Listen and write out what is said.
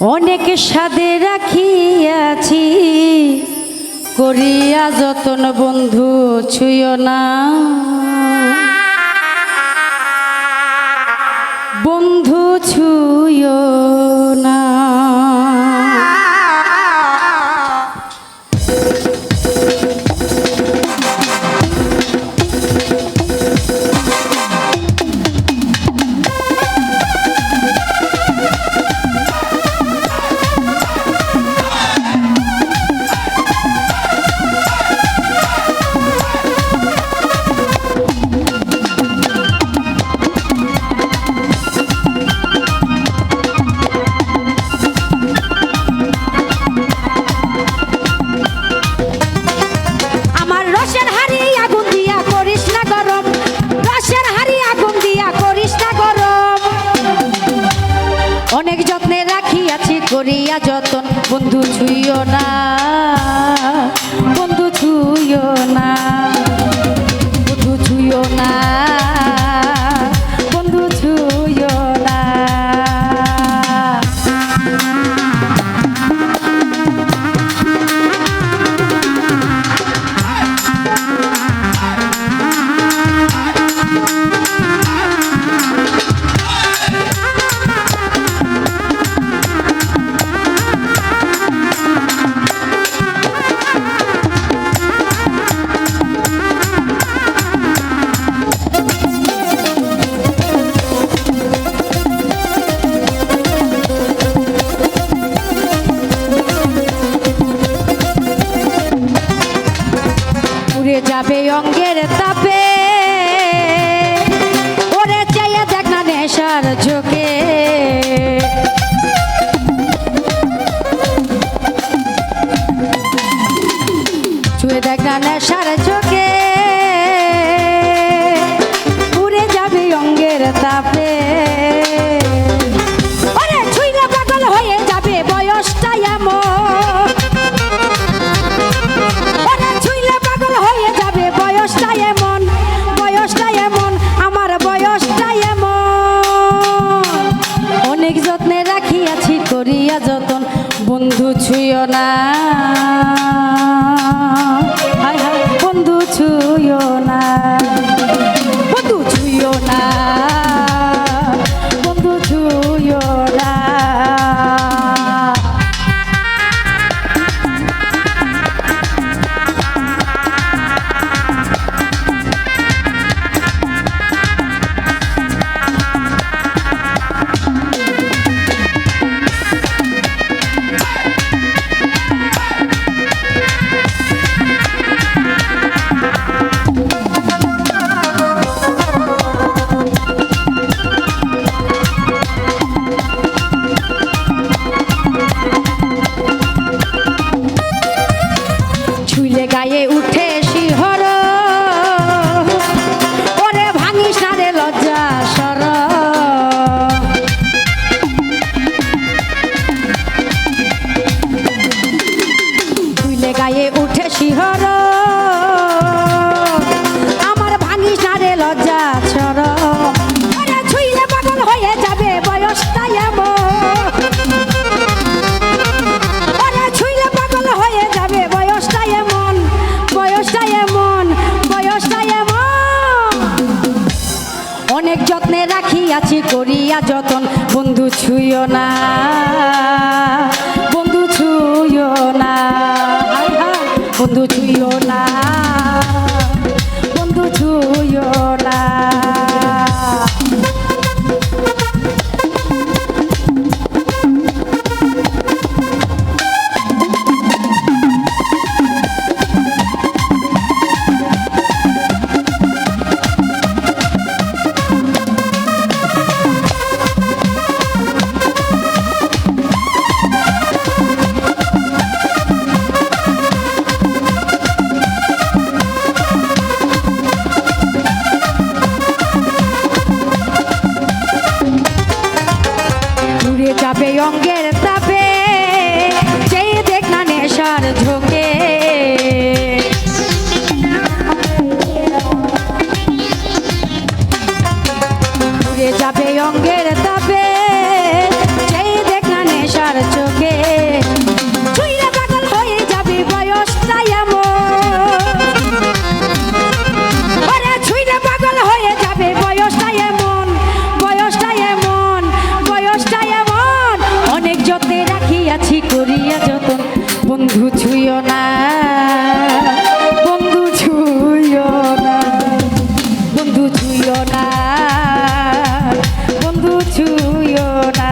অনেক সাদে রাখিয়াছি করিয়া যতন বন্ধু ছুঁয় না। বন্ধু ছুঁয় অনেক যত্নে রাখিয়াছি করিয়া যতন। বন্ধু ছুইও না। cara de আছি করিয়া যতন বন্ধু ছুঁয় না। ছুঁয়ো না বন্ধু ছুঁয়ো না।